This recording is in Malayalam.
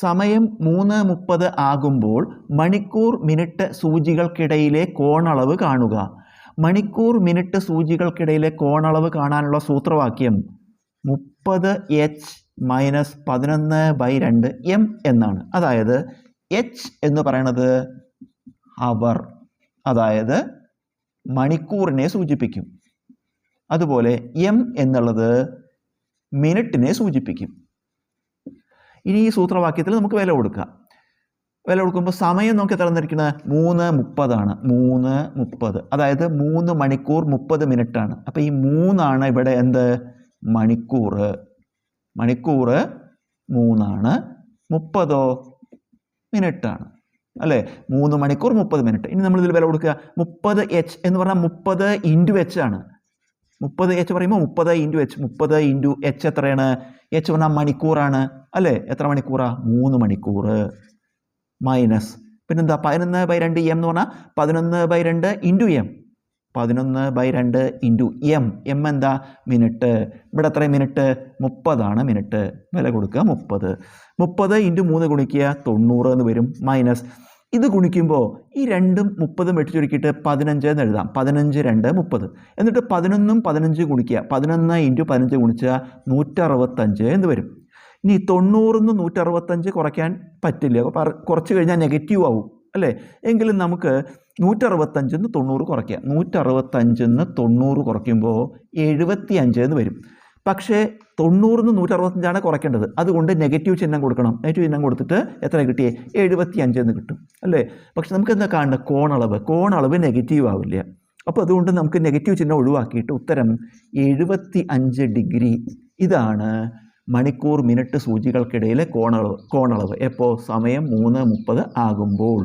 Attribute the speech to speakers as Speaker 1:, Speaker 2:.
Speaker 1: സമയം മൂന്ന് മുപ്പത് ആകുമ്പോൾ മണിക്കൂർ മിനിറ്റ് സൂചികൾക്കിടയിലെ കോണളവ് കാണുക. മണിക്കൂർ മിനിറ്റ് സൂചികൾക്കിടയിലെ കോണളവ് കാണാനുള്ള സൂത്രവാക്യം മുപ്പത് എച്ച് മൈനസ് പതിനൊന്ന് ബൈ രണ്ട് എം എന്നാണ്. അതായത് എച്ച് എന്ന് പറയണത് അവർ അതായത് മണിക്കൂറിനെ സൂചിപ്പിക്കും. അതുപോലെ എം എന്നുള്ളത് മിനിറ്റിനെ സൂചിപ്പിക്കും. ഇനി ഈ സൂത്രവാക്യത്തിൽ നമുക്ക് വില കൊടുക്കുക വില കൊടുക്കുമ്പോൾ സമയം നമുക്ക് എത്ര തന്നിരിക്കുന്നത് മൂന്ന് മുപ്പതാണ്. മൂന്ന് മുപ്പത്. അതായത് മൂന്ന് മണിക്കൂർ മുപ്പത് മിനിറ്റാണ്. അപ്പോൾ ഈ മൂന്നാണ് ഇവിടെ എന്ത്? മണിക്കൂർ. മണിക്കൂർ മൂന്നാണ്. മുപ്പതോ? മിനിറ്റാണ്. അല്ലേ? മൂന്ന് മണിക്കൂർ മുപ്പത് മിനിറ്റ്. ഇനി നമ്മൾ ഇതിൽ വില കൊടുക്കുക മുപ്പത് എച്ച് എന്ന് പറഞ്ഞാൽ മുപ്പത് ഇന്റു എച്ച് ആണ്. മുപ്പത് എച്ച് പറയുമ്പോൾ മുപ്പത് ഇന്റു എച്ച്. മുപ്പത് ഇന്റു എച്ച് എത്രയാണ്? എച്ച് പറഞ്ഞാൽ മണിക്കൂറാണ്. അല്ലേ? എത്ര മണിക്കൂറാ? മൂന്ന് മണിക്കൂർ മൈനസ്. പിന്നെന്താ? പതിനൊന്ന് ബൈ രണ്ട് എം എന്ന് പറഞ്ഞാൽ പതിനൊന്ന് ബൈ രണ്ട് ഇന്റു എം പതിനൊന്ന് ബൈ രണ്ട് ഇന്റു എം എം എന്താ? മിനിറ്റ്. ഇവിടെ എത്ര മിനിറ്റ്? മുപ്പതാണ് മിനിറ്റ്. വില കൊടുക്കുക മുപ്പത്. മുപ്പത് ഇന്റു മൂന്ന് ഗുണിക്കുക തൊണ്ണൂറ് എന്ന് വരും. മൈനസ്. ഇത് ഗുണിക്കുമ്പോൾ ഈ രണ്ടും മുപ്പതും വെട്ടി ചുരുക്കിയിട്ട് പതിനഞ്ച് എന്ന് എഴുതാം. പതിനഞ്ച് രണ്ട് മുപ്പത്. എന്നിട്ട് പതിനൊന്നും പതിനഞ്ച് ഗുണിക്കുക. പതിനൊന്ന് ഇന്റു പതിനഞ്ച് ഗുണിച്ചാൽ നൂറ്ററുപത്തഞ്ച് എന്ന് വരും. ഇനി തൊണ്ണൂറിൽ നിന്ന് നൂറ്ററുപത്തഞ്ച് കുറയ്ക്കാൻ പറ്റില്ല. പറ- കുറച്ച് കഴിഞ്ഞാൽ നെഗറ്റീവ് ആവും അല്ലേ? എങ്കിലും നമുക്ക് നൂറ്ററുപത്തഞ്ചിൽ നിന്ന് തൊണ്ണൂറ് കുറയ്ക്കുക നൂറ്ററുപത്തഞ്ചിന്ന് തൊണ്ണൂറ് കുറയ്ക്കുമ്പോൾ എഴുപത്തി അഞ്ച് എന്ന് വരും. പക്ഷേ തൊണ്ണൂറിൽ നിന്ന് നൂറ്ററുപത്തഞ്ചാണ് കുറയ്ക്കേണ്ടത്. അതുകൊണ്ട് നെഗറ്റീവ് ചിഹ്നം കൊടുക്കണം. നെഗറ്റീവ് ചിഹ്നം കൊടുത്തിട്ട് എത്ര കിട്ടിയേ? എഴുപത്തി അഞ്ച് എന്ന് കിട്ടും അല്ലേ? പക്ഷെ നമുക്ക് എന്താ കാണേണ്ടത്? കോണളവ്. കോണളവ് നെഗറ്റീവ് ആവില്ല. അപ്പോൾ അതുകൊണ്ട് നമുക്ക് നെഗറ്റീവ് ചിഹ്നം ഒഴിവാക്കിയിട്ട് ഉത്തരം എഴുപത്തി അഞ്ച് ഡിഗ്രി ഇതാണ്. മണിക്കൂർ മിനിറ്റ് സൂചികൾക്കിടയിലെ കോണളവ് കോണളവ്. എപ്പോൾ സമയം മൂന്ന് മുപ്പത് ആകുമ്പോൾ.